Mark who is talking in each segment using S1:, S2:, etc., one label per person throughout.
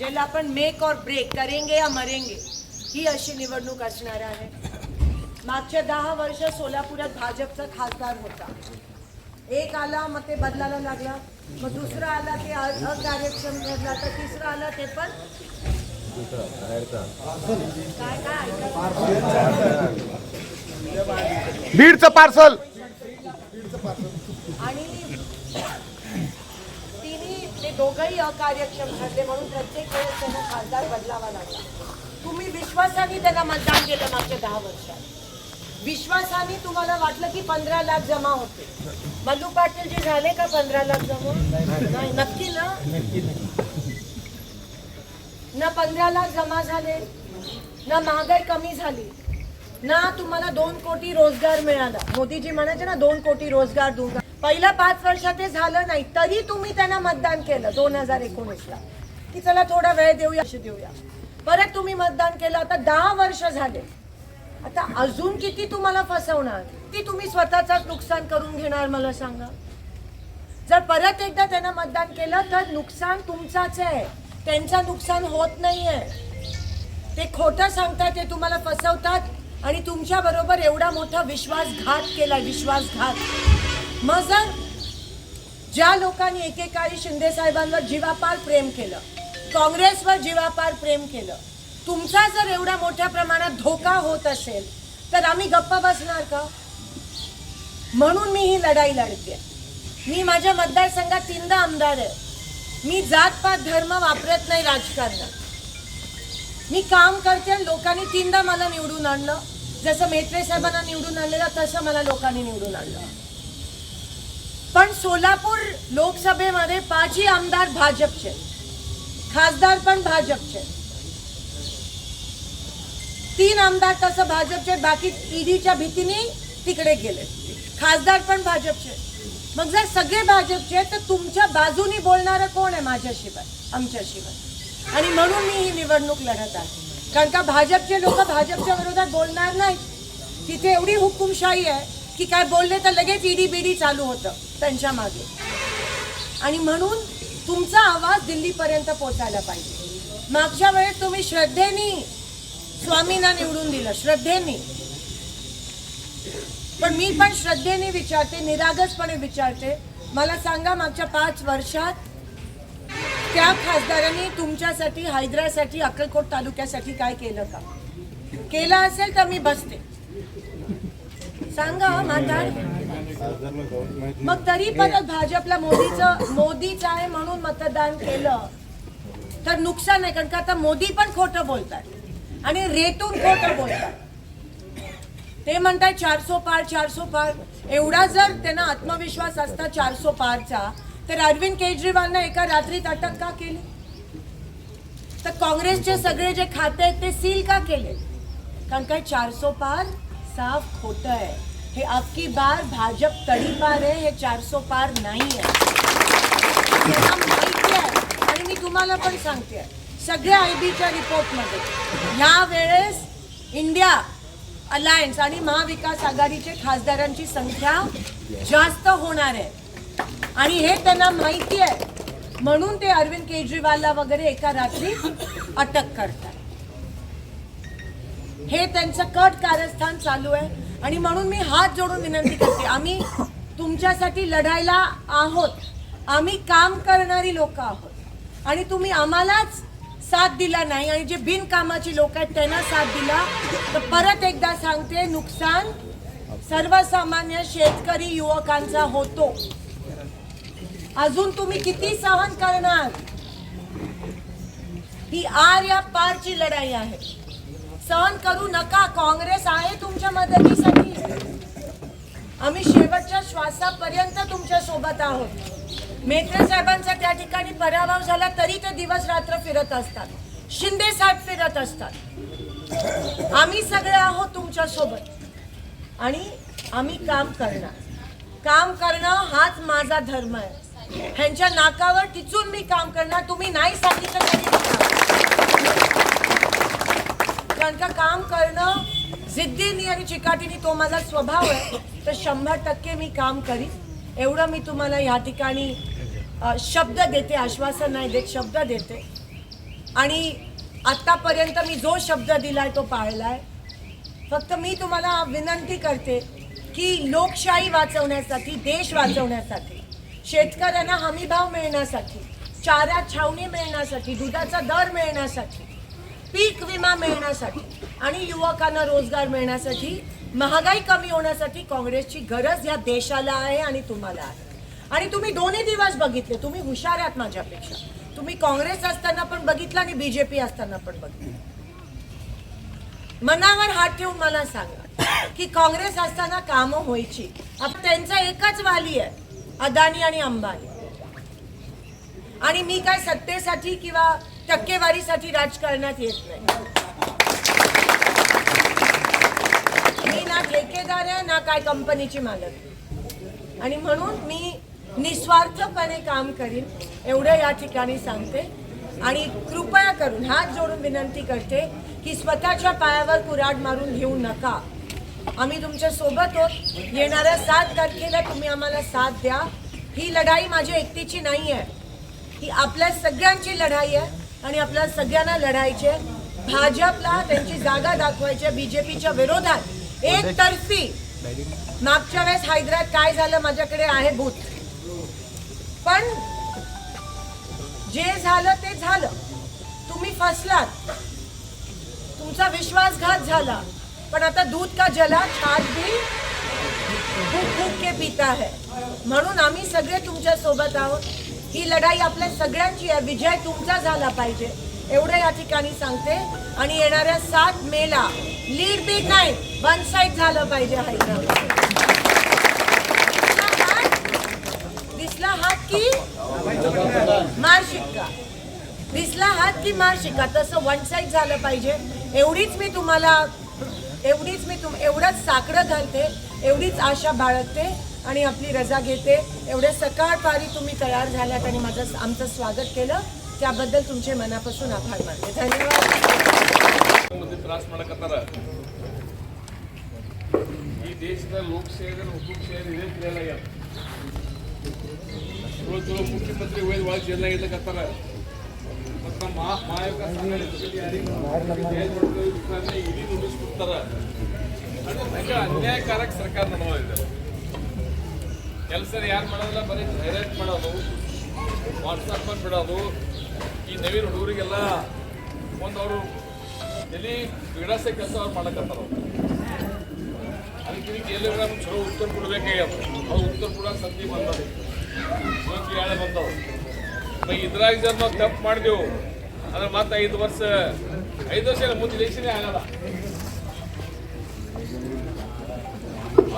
S1: ज्याला आपण मेक और ब्रेक करेंगे या मरेंगे ही अशी निवडणूक असणार आहे. मागच्या दहा वर्ष सोलापुरात भाजपचा खासदार होता. एक आला मग ते बदलायला लागला. मग दुसरा आला ते अकार्यक्षम ठरला. तर तिसरा आला ते पण काय काय
S2: बीडचं पार्सल.
S1: दोघंही अकार्यक्षम ठरले म्हणून प्रत्येक वेळेस त्यांना खासदार बदलावा लागला. तुम्ही विश्वासाने त्यांना मतदान केलं मागच्या दहा वर्षात. विश्वासाने तुम्हाला वाटलं की पंधरा लाख जमा होते. मल्लू पाटील जे झाले का पंधरा लाख जमा? नाही नक्की ना? ना पंधरा लाख जमा झाले ना महागाई कमी झाली ना तुम्हाला दोन कोटी रोजगार मिळाला. मोदीजी म्हणायचे ना दोन कोटी रोजगार दूंगा पहिल्या पाच वर्षात ते झालं नाही तरी तुम्ही त्यांना मतदान केलं दोन हजार एकोणीसला. की चला थोडा वेळ देऊया अशी देऊया. परत तुम्ही मतदान केलं आता दहा वर्ष झाले. आता अजून किती तुम्हाला फसवणार? की तुम्ही स्वतःचाच नुकसान करून घेणार मला सांगा. जर परत एकदा त्यांना मतदान केलं तर नुकसान तुमचाच आहे. त्यांचं नुकसान होत नाही आहे ते खोटं सांगतात ते तुम्हाला फसवतात. आणि तुमच्याबरोबर एवढा मोठा विश्वासघात केला विश्वासघात. मग जर ज्या लोकांनी एकेकाळी शिंदे साहेबांवर जीवापार प्रेम केलं काँग्रेसवर जीवापार प्रेम केलं तुमचा जर एवढ्या मोठ्या प्रमाणात धोका होत असेल तर आम्ही गप्प बसणार का? म्हणून मी ही लढाई लढते. मी माझ्या मतदारसंघात तीनदा आमदार आहे. मी जातपात धर्म वापरत नाही राजकारणात मी काम करते आणि लोकांनी तीनदा मला निवडून आणलं. जसं मेत्रे साहेबांना निवडून आणलेलं तसं मला लोकांनी निवडून आणलं. पण सोलापूर लोकसभेमध्ये पाचही आमदार भाजपचे. खासदार पण भाजपचे. तीन आमदार तसं भाजपचे बाकी ईडीच्या भीतीने तिकडे गेले. खासदार पण भाजपचे. मग जर सगळे भाजपचे तर तुमच्या बाजूनी बोलणारं कोण आहे माझ्याशिवाय आमच्याशिवाय? आणि म्हणून मी ही निवडणूक लढत आहे. कारण का भाजपचे लोक भाजपच्या विरोधात बोलणार नाहीत. तिथे एवढी हुकुमशाही आहे की काय बोलले तर लगेच ईडी बीडी चालू होतं त्यांच्या मागे. आणि म्हणून तुमचा आवाज दिल्लीपर्यंत पोचायला पाहिजे. मागच्या वेळेस तुम्ही श्रद्धेनी स्वामींना निवडून दिलं श्रद्धेनी. पण मी पण श्रद्धेने विचारते निरागसपणे विचारते. मला सांगा मागच्या पाच वर्षात त्या खासदारांनी तुमच्यासाठी हैदरासाठी अक्कलकोट तालुक्यासाठी काय केलं का? केलं असेल तर मी बसते. सांगा म्हातार मग तरी परत भाजपला मोदीचं मोदीच आहे म्हणून मतदान केलं. तर नुकसान आहे कारण का आता मोदी पण खोटं बोलतात. आणि रेटून खोटं बोलतात. ते म्हणतात चारसो पार चारसो पार. एवढा जर त्यांना आत्मविश्वास असता चारसो पारचा तर अरविंद केजरीवालनं एका रात्रीत अटक का केली? तर काँग्रेसचे सगळे जे खाते आहेत ते सील का केले? कारण काय चारसो पार साफ खोट आहे हे अबकी बार भाजप तडीपार आहे हे चारसो पार नाही आहे त्यांना माहिती आहे. आणि मी तुम्हाला पण सांगते. सगळ्या आय बीच्या रिपोर्टमध्ये ह्या वेळेस इंडिया अलायन्स आणि महाविकास आघाडीचे खासदारांची संख्या जास्त होणार आहे. आणि हे त्यांना माहिती आहे. म्हणून ते अरविंद केजरीवालला वगैरे एका रात्री अटक करतात. हे त्यांचं कट कार्यस्थान चालू आहे. आणि म्हणून मी हात जोडून विनंती करते आम्ही तुमच्यासाठी लढायला आहोत. आम्ही काम करणारी लोक आहोत. आणि तुम्ही आम्हालाच साथ दिला नाही आणि जे बिनकामाची लोक आहेत त्यांना साथ दिला. तर परत एकदा सांगते नुकसान सर्वसामान्य शेतकरी युवकांचा होतो. अजून तुम्ही किती सहन करणार? ही आर या पारची लढाई आहे. सहन करू नका. काँग्रेस आहे तुमच्या मदतीसाठी. आम्ही शेवटच्या श्वासापर्यंत तुमच्यासोबत आहोत. मेत्रे साहेबांचा त्या ठिकाणी पराभव झाला तरी ते दिवस रात्र फिरत असतात. शिंदे साहेब फिरत असतात. आम्ही सगळे आहोत तुमच्यासोबत. आणि आम्ही काम करणार. काम करणं हाच माझा धर्म आहे. ह्यांच्या नाकावर टिचून मी काम करणार. तुम्ही नाही सांगितलं तरी मी काम कारण का काम करणं जिद्दीनी आणि चिकाटीनी तो माझा स्वभाव आहे तर शंभर टक्के मी काम करीन. एवढं मी तुम्हाला या ठिकाणी शब्द देते आश्वासन नाही देत शब्द देते. आणि आत्तापर्यंत मी जो शब्द दिला आहे तो पाळलाय. फक्त मी तुम्हाला विनंती करते की लोकशाही वाचवण्यासाठी देश वाचवण्यासाठी शेतकऱ्यांना हमीभाव मिळण्यासाठी चारा छावणी मिळण्यासाठी दुधाचा दर मिळण्यासाठी पीक विमा मिळण्यासाठी आणि युवकांना रोजगार मिळण्यासाठी महागाई कमी होण्यासाठी काँग्रेसची गरज या देशाला आहे आणि तुम्हाला आहे. आणि तुम्ही दोन्ही दिवस बघितले तुम्ही हुशार आहात माझ्यापेक्षा. तुम्ही काँग्रेस असताना पण बघितलं आणि बीजेपी असताना पण बघितलं. मनावर हात ठेवून मला सांगा की काँग्रेस असताना कामं व्हायची. आता त्यांचा एकच वाली आहे अदानी आणि अंबानी. आणि मी काय सत्तेसाठी किंवा टक्केवारीसाठी राजकारणात येत नाही. मी ना ठेकेदार आहे ना काय कंपनीची मालक. आणि म्हणून मी निस्वार्थपणे काम करीन एवढं या ठिकाणी सांगते. आणि कृपया करून हात जोडून विनंती करते की स्वतःच्या पायावर कुराड मारून घेऊ नका. आम्ही तुमच्यासोबत होत येणाऱ्या सात तारखेला तुम्ही आम्हाला साथ द्या. ही लढाई माझी एकटीची नाही आहे ही आपल्या सगळ्यांची लढाई आहे. आणि आपल्या सगळ्यांना लढायचे. भाजपला त्यांची जागा दाखवायची बीजेपीच्या विरोधात. एकतर्फी मागच्या वेळेस हैदराबाद काय झालं माझ्याकडे आहे भूत पण जे झालं ते झालं. तुम्ही फसलात. तुमचा विश्वासघात झाला. पण आता दूध का जला? छाछ भी भूक भूक के पिता है. म्हणून आम्ही सगळे तुमच्यासोबत आहोत. ही लढाई आपल्या सगळ्यांची आहे. विजय तुमचा झाला पाहिजे. एवढं या ठिकाणी सांगते. आणि येणाऱ्या सात मेला लीड बीड नाही वन साईड झालं पाहिजे हैदराबाद दिसला हात? दिसला हात की मार शिक्का? दिसला हात की मार शिक्का? तसं वन साईड झालं पाहिजे. एवढीच मी तुम्हाला एवढीच मी तुम एवढंच साकडं घालते एवढीच आशा बाळगते. आणि आपली रजा घेते एवढे सकाळपारी तुम्ही तयार झाल्यात आणि माझं आमचं स्वागत केलं त्याबद्दल तुमचे मनापासून आभार मानते धन्यवाद
S2: ಮಂದಿ ತ್ರಾಸ ಮಾಡಕತ್ತಾರ ಈ ದೇಶದ ಲೋಕಸೇವೆ ಹುಕುಂ ಸೇವೆ ಇದೇ ತಿಳಿಯಲಾಗ್ಯಾರ ಚಲೋ ಚಲೋ ಮುಖ್ಯಮಂತ್ರಿ ಹೋಯ್ದು ಒಳಗೆ ಜೈಲ್ನಾಗ ಇರ್ಲಕತ್ತಾರ ಮತ್ತು ನಮ್ಮ ಮಹಾ ಮಹಾಯೋಗ ಸಂಘಟನೆ ಯಾರಿಗೆ ಜೈಲ್ ಮಾಡ್ತಾರೆ ವಿಚಾರಣೆ ಇಡೀ ನೋಟಿಸ್ ಕೊಡ್ತಾರ ಅದು ಹಂಗೆ ಅನ್ಯಾಯಕಾರಕ ಸರ್ಕಾರ ನಡೆದಿದೆ ಕೆಲಸ ಯಾರು ಮಾಡೋದಿಲ್ಲ, ಬರೀ ಡೈರೆಕ್ಟ್ ಮಾಡೋದು. ವಾಟ್ಸಪ್ ಮಾಡಿ ಬಿಡೋದು. ಈ ನವೀನ ಹುಡುಗರಿಗೆಲ್ಲ ಒಂದು ಅವರು ಎಲ್ಲಿ ಬಿಡಾಸೆ ಕೆಲಸ ಅವ್ರು ಮಾಡಕತ್ತಾರ. ಅದಕ್ಕೆ ಇದಕ್ಕೆ ಎಲ್ಲಿ ಚಲೋ ಉತ್ತರ ಕೊಡ್ಬೇಕಾಗ್ಯದ ಅವ್ರು. ಉತ್ತರ ಕೂಡ ಸಂಧಿ ಬಂದದ ಇವತ್ತು ಹೇಳಿ ಬಂದವ ಇದ್ರಾಗ ಜನ ನಾವು ತಪ್ಪು ಮಾಡಿದೆವು. ಅಂದ್ರೆ ಮತ್ತೆ ಐದು ವರ್ಷ ಐದು ವರ್ಷ ಮುಂದೆ ಇಲೆಕ್ಷನೇ ಆಗಲ್ಲ.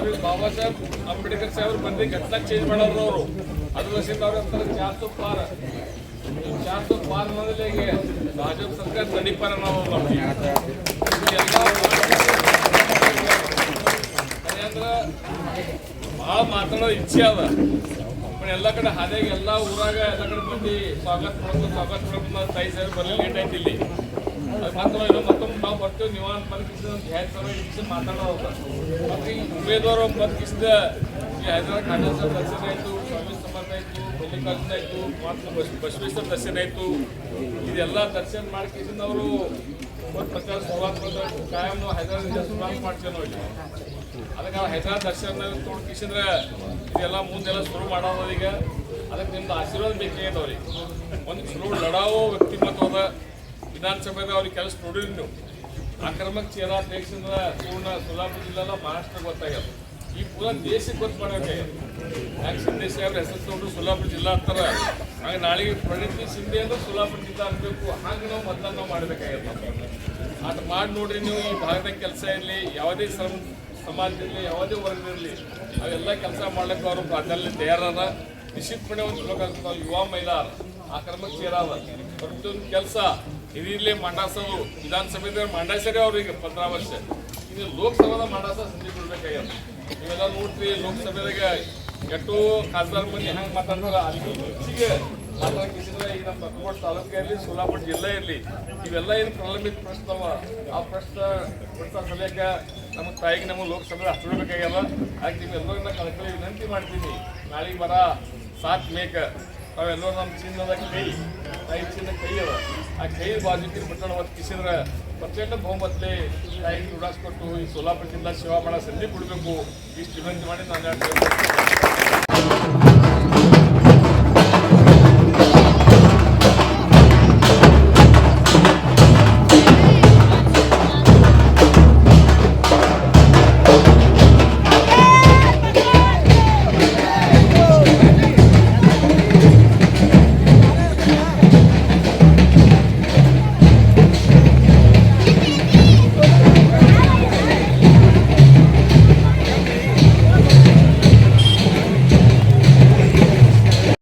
S2: ಅವ್ರಿಗೆ ಬಾಬಾ ಸಾಹೇಬ್, ಅಂಬೇಡ್ಕರ್ ಸಾಹೇಬ್ರು ಬಂದು ಘಟನಾ ಚೇಂಜ್ ಮಾಡೋರು ಅವರು ಅದು ವರ್ಷದಿಂದ ಅವ್ರ ಅಂತಾರೆ ಚಾರ್ ಸೋ ಪಾರ ಈ ಚಾರ್ ಪಾರ್ ಅನ್ನೋದಿಲ್ಲ ಈಗ ಭಾಜಪ ಸರ್ಕಾರ ನಡೀಪಾರ ನಾವು ಅಂದ್ರೆ ಭಾಳ ಮಾತಾಡೋ ಇಚ್ಛೆ ಅದ. ಎಲ್ಲ ಕಡೆ ಹಾದ್ಯಾಗ ಎಲ್ಲ ಊರಾಗ ಎಲ್ಲ ಕಡೆ ಬಂದು ಸ್ವಾಗತ ಮಾಡೋದು ಸ್ವಾಗತ ಮಾಡೋದು ತಾಯಿ ಸಾಹೇಬ್ ಬರಲಿ ಲೇಟ್ ಆಯ್ತು ಇಲ್ಲಿ. ಇನ್ನೂ ಮತ್ತೊಮ್ಮೆ ನಾವು ಬರ್ತೀವಿ ನೀವು ಅಂತ ಬಂದು ಕಿಸಿದ ಹ್ಯಾಕ್ ಸರ್ ಕಿಸಿದ ಮಾತಾಡೋದು ಮತ್ತೆ ಈ ಉಮೇದವಾರ ಬಂದು ಕಿಸಿದ ಈ ಹೈದರಾಬಾದ್ ಸರ್ ದರ್ಶನ ಆಯಿತು ಸ್ವಾಮಿ ಸಮರ್ಥ ಆಯಿತು, ಮಲ್ಲಿಕಾರ್ಜುನ ಆಯಿತು ಮತ್ತು ಬಸ್, ಬಸವೇಶ್ವರ ದರ್ಶನ ಆಯಿತು. ಇದೆಲ್ಲ ದರ್ಶನ ಮಾಡಿ ಕಿಸಿದ ಅವರು ಪ್ರಚಾರ ಶುರುವಾತ್ ಮಾಡಿದ್ರೆ ಕಾಯಂ ಹೈದರಾಬಾದ್ ಹೈದರಾಬಾದಿಂದ ಶುರುವಾತ್ ಮಾಡ್ತೇವೆ ಅದಕ್ಕೆ ನಾವು ಹೈದರಾಬಾದ್ ದರ್ಶನ ತೊಗೊಂಡು ಕಿಸಿದ್ರೆ ಇದೆಲ್ಲ ಮುಂದೆಲ್ಲ ಶುರು ಮಾಡೋದು ಈಗ. ಅದಕ್ಕೆ ನಿಮ್ದು ಆಶೀರ್ವಾದ ಬೇಕಾಗ್ಯದ ಅವ್ರಿಗೆ ಒಂದು ಶುರು ಲಡಾವೋ ವ್ಯಕ್ತಿಮತ್ವ ಅವ್ರಿಗೆ ಕೆಲಸ ನೋಡಿರಿ ನೀವು ಆಕ್ರಮಕ ಚೇರ ದೇಶದಿಂದ ಪೂರ್ಣ ಸೋಲಾಪುರ ಜಿಲ್ಲೆಲ್ಲ ಮಹಾರಾಷ್ಟ್ರ ಗೊತ್ತಾಗ್ಯದ. ಈ ಪೂರ ದೇಶಕ್ಕೆ ಗೊತ್ತು ಮಾಡಬೇಕಾಗ್ಯದ ಶಿಂದೆ ಸಾಹೇಬ್ರ ಹೆಸರು ತಗೊಂಡು ಸೋಲಾಪುರ ಜಿಲ್ಲಾ ಅಂತಾರ. ಹಾಗೆ ನಾಳೆಗೆ ಪ್ರಣೀತಿ ಶಿಂದೆ ಅಂದ್ರೆ ಸೋಲಾಪುರ ಜಿಲ್ಲಾ ಅನ್ಬೇಕು. ಹಾಗೆ ನಾವು ಮತದಾನ ನಾವು ಮಾಡಬೇಕಾಗ್ಯದ ಅದು ಮಾಡಿ ನೋಡ್ರಿ ನೀವು, ಈ ಭಾಗದ ಕೆಲಸ ಇರಲಿ, ಯಾವುದೇ ಸಮ ಸಮಾಜದಲ್ಲಿ ಯಾವುದೇ ವರ್ಗದಲ್ಲಿ ಅವೆಲ್ಲ ಕೆಲಸ ಮಾಡ್ಲಿಕ್ಕೆ ಅವರು ಅದರಲ್ಲಿ ತಯಾರಾದ ನಿಶ್ಚಿತಪणे ಒಂದು ಯುವ ಮಹಿಳಾ ಆಕ್ರಮಕ ಸೇರಾದ ಪ್ರತಿಯೊಂದು ಕೆಲಸ. ಹಿರಿಯರ್ಲಿ ಮಂಡಾಸೋದು ವಿಧಾನಸಭೆದಾಗ ಮಂಡಾಸರೇ ಅವ್ರಿಗೆ ಪಂದ್ರ ವರ್ಷ ಇದು ಲೋಕಸಭಾದ ಮಂಡಾಸ ಸಂಜೆ ಬಿಡ್ಬೇಕಾಗ್ಯದ. ನೀವೆಲ್ಲ ನೋಡ್ರಿ ಲೋಕಸಭೆದಾಗ ಎಷ್ಟು ಖಾಸದಾರ್ ಮಂದಿ ಹೆಂಗೆ ಮಾತಾಡ್ತಾರ, ಅಲ್ಲಿ ಹೆಚ್ಚಿಗೆ ಮಾತಾಡಕ್ಕಿದ್ರೆ ಈಗ ನಮ್ಮ ಬಕ್ಕಗೋಡ್ ತಾಲೂಕು ಇರಲಿ ಸೋಲಾಪುರ ಜಿಲ್ಲೆ ಇರಲಿ, ಇವೆಲ್ಲ ಏನು ಪ್ರಲಂಬಿತ ಪ್ರಶ್ನೆ ಅವ ಆ ಪ್ರಶ್ನೆ ಪ್ರಶ್ನೆ ಸಲಕ ನಮ್ಮ ತಾಯಿಗೆ ನಮ್ಮ ಲೋಕಸಭೆ ಹಚ್ಚಿಡ್ಬೇಕಾಗ್ಯದ ಆಗ ನೀವೆಲ್ಲರನ್ನ ಕಳಕಳಿ ವಿನಂತಿ ಮಾಡ್ತೀನಿ. ನಾಳೆಗೆ ಬರ ಸಾತ್ ಮೇಕ. ನಾವೆಲ್ಲರೂ ನಮ್ಮ ಚಿನ್ನದ ಕೈ, ತಾಯಿ ಚಿನ್ನ ಕೈ ಅದ. काही बाजूतील प्रकरणवत ಕಿಸಿದ್ರ ಪ್ರಚಂಡ ಬಹುಮತಲೆ ಟೈಮ್ ರೂಢಿಸ್ಕೊಟ್ಟು ಈ ಸೋಲಾಪುರದಿಂದ ಸೇವಾ ಮಾಡೋ ಸಂಧಿ ಕೊಡಬೇಕು ಇಷ್ಟು ವಿನಂತಿ ಮಾಡಿ ನಾನು ಹೇಳ್ತೇನೆ.